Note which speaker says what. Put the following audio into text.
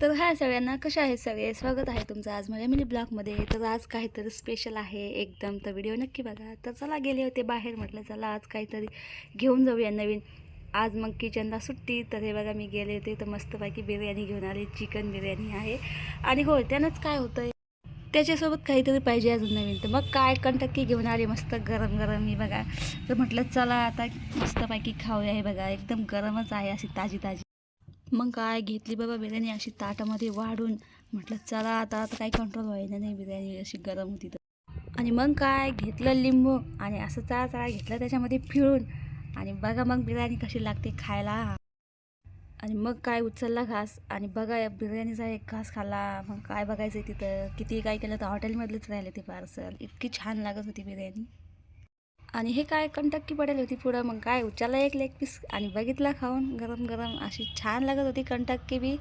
Speaker 1: तर हाय सगळ्यांना कशा आहेत सगळे? स्वागत आहे तुमचं आज माझ्या मिनी ब्लॉगमध्ये तर आज काहीतरी स्पेशल आहे एकदम तर व्हिडिओ नक्की बघा. तर चला गेले होते बाहेर म्हटलं चला आज काहीतरी घेऊन जाऊया नवीन. आज मग किचनला सुट्टी तर हे बघा मी गेले होते तर मस्तपैकी बिर्याणी घेऊन आले. चिकन बिर्याणी आहे. आणि हो त्यानंच काय होतं त्याच्यासोबत काहीतरी पाहिजे अजून नवीन. तर मग काय कंटक्की घेऊन आले मस्त गरम गरम मी बघा. तर म्हटलं चला आता मस्तपैकी खाऊया हे बघा. एकदम गरमच आहे अशी ताजी ताजी. मग काय घेतली बाबा बिर्याणी अशी ताटामध्ये वाढून. म्हटलं चला आता आता काही कंट्रोल व्हायला नाही बिर्याणी अशी गरम होती तर. आणि मग काय घेतलं लिंबू आणि असं चळा चळा घेतलं त्याच्यामध्ये फिळून. आणि बघा मग बिर्याणी कशी लागते खायला. आणि मग काय उचलला घास. आणि बघा बिर्याणीचा एक घास खाल्ला. मग काय बघायचं आहे तिथं? किती काय केलं तर हॉटेलमधलेच राहिले ते पार्सल इतकी छान लागत होती बिर्याणी. आणि हे काय कंटक्की पडेल होती पुढं? मग काय? उचलला एक लेग पीस आणि बघितला खाऊन? गरम गरम अशी छान लागत होती कंटक्की बी.